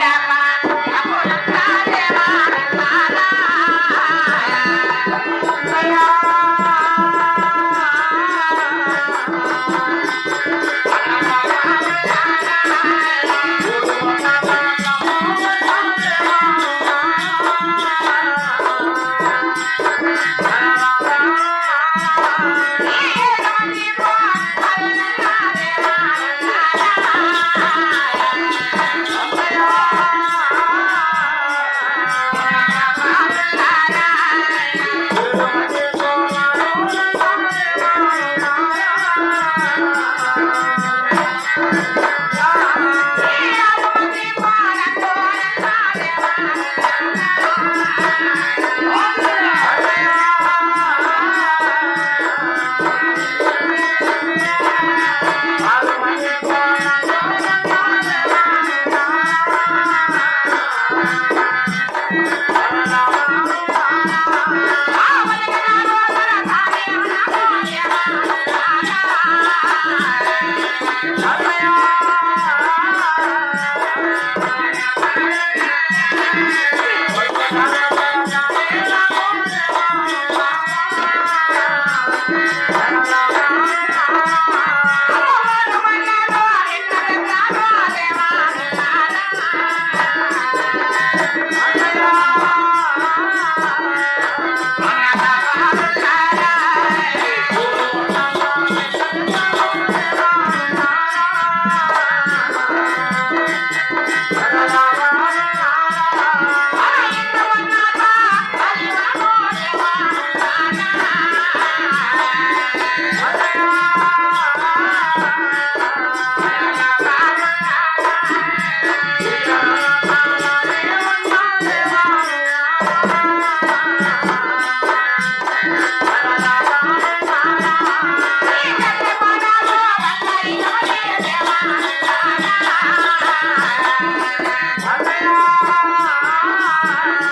అన్నయ్య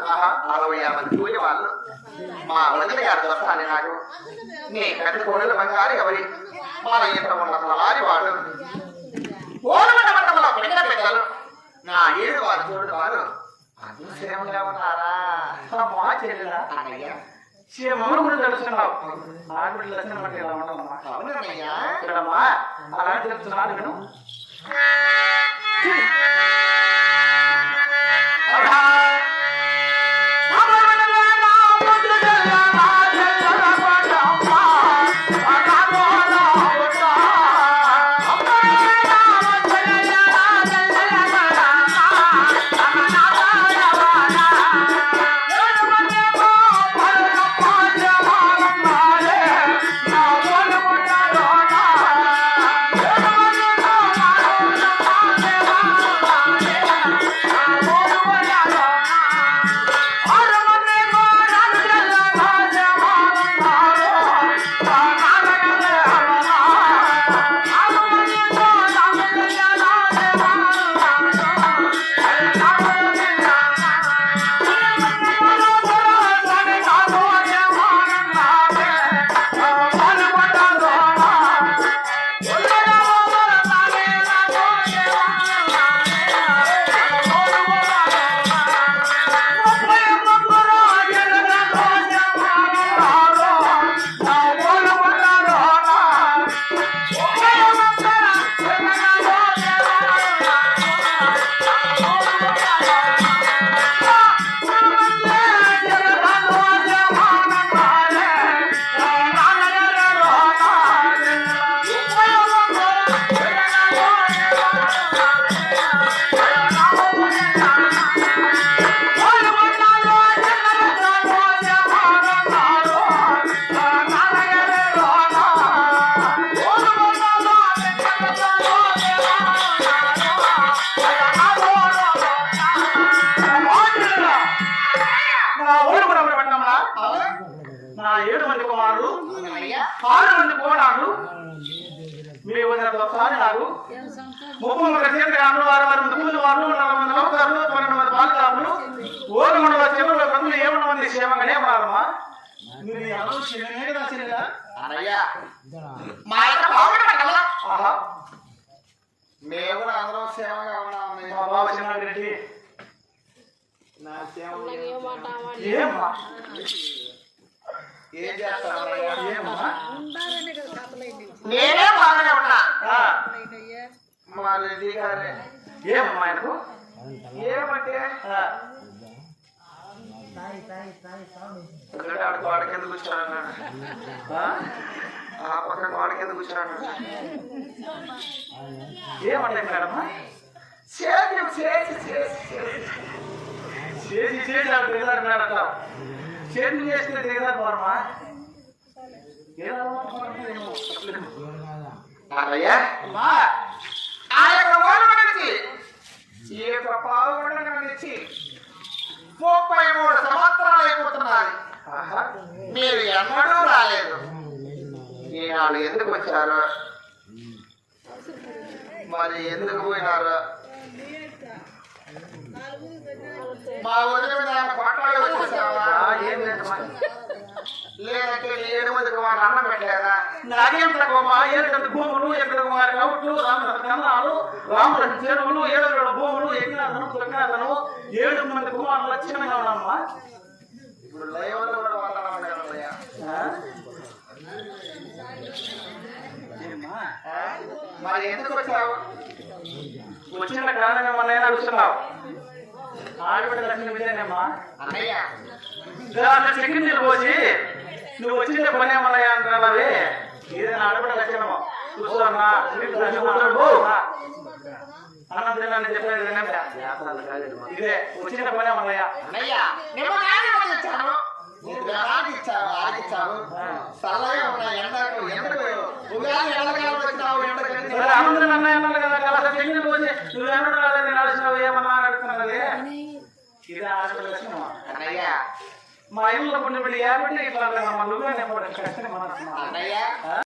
చేసిన కాళ్ళు ఆహా అరవై ఆరు మంది పూజ వాళ్ళు మా వదిన గారు దొరకాలి నాకు నీ కథ కోడలు బంగారు ఎవరి మన ఇంత ఉన్న తలారి వాడు ఓడమంట పట్టణంలో పెద్ద పెద్దలు నా ఏడు వారు చూడు వారు అదృశ్యంగా ఉన్నారా అమ్మా చెల్లెలా అన్నయ్య క్షేమమును కూడా తెలుస్తున్నావు ఆడబిడ్డ దర్శనం అంటే ఇలా ఉండదమ్మా అవునన్నయ్యా చూడమ్మా అలాంటి తెలుస్తున్నాను విను ఆరు మంది పోనాడు మీ వదిన ఒకసారి నాకు ముప్పై ఒక సీట్లు కాను వారు వారు దుమ్ములు వారు నలభై మంది నౌకర్లు పన్నెండు మంది బాలికారులు ఓరు మండల చివరి బంధువులు ఏమన్నా మంది క్షేమంగానే ఉన్నారమ్మా. మీరు మేము కూడా అందరం ఉన్నాం నా క్షేమం ఏమ్మా ఏం నేనే బాగానే ఉన్నా. ఆ, మా రెడ్డి గారే. ఏమమ్మా ఆయనకు ఏమంటే? ఇక్కడ ఆడ గోడ కింద కూర్చోను ఆ, ఆ పక్క గోడ కింద కూర్చోను ఏమంటే మేడమ్మా చేసి చేసి చేసి చేసి చేసి చేసి నాకు చేతులు చేస్తే దిగదా పోరమ్మా ఏమో? ఆ యొక్క ఓడ ఈ యొక్క పావుగొండ ముప్పై మూడు సంవత్సరాలు అయిపోతున్నది. ఆహా. మీరు ఎన్నడూ రాలేదు. ఈనాడు ఎందుకు వచ్చారు? మరి ఎందుకు పోయినారు? మా వదిన మీద కొట్లాడి వచ్చేసావా లేదంటే ఏడు మందికి వాళ్ళు అన్నం పెట్టలేదా? నాకేం తక్కువమ్మా ఏడు భూములు ఎక్కడ రాముల కన్నాలు రాముల చెరువులు ఏడు భూములు ఎగినాథను తులగినాథను ఏడు మంది కుమారులు లక్షణంగా ఉన్నామ్మా ఇప్పుడు లైవ్లో కూడా మాట్లాడాలి కదయ్యా? మరి ఎందుకు వచ్చావు? వచ్చిన కారణం ఏమన్నా అడుగుతున్నావు ఆడబిడ్డ లక్షణం ఇదేనేమ్మా అన్నయ్య. దాంట్లో చికెన్ నువ్వు వచ్చిన పని ఏమన్నా అంటున్నావి ఇదే నా ఆడబిడ్డ లక్షణము. చూస్తున్నా అన్నం చెప్పేది వినండి. ఇదే వచ్చిన. పని ఏమన్నాయా అన్నయ్య నాని ఆనందం అన్నయ్య అన్నాడు కదా నీళ్ళు పోసి నువ్వు ఏమన్నా నడిచినావు ఏమన్నా అని అడుగుతున్నావు ఇదే లక్షణమా అన్నయ్య. మా ఇల్లు పుణ్యపడి ఏమంటే ఇట్లా నువ్వే నేను కష్టం మన అన్నయ్య.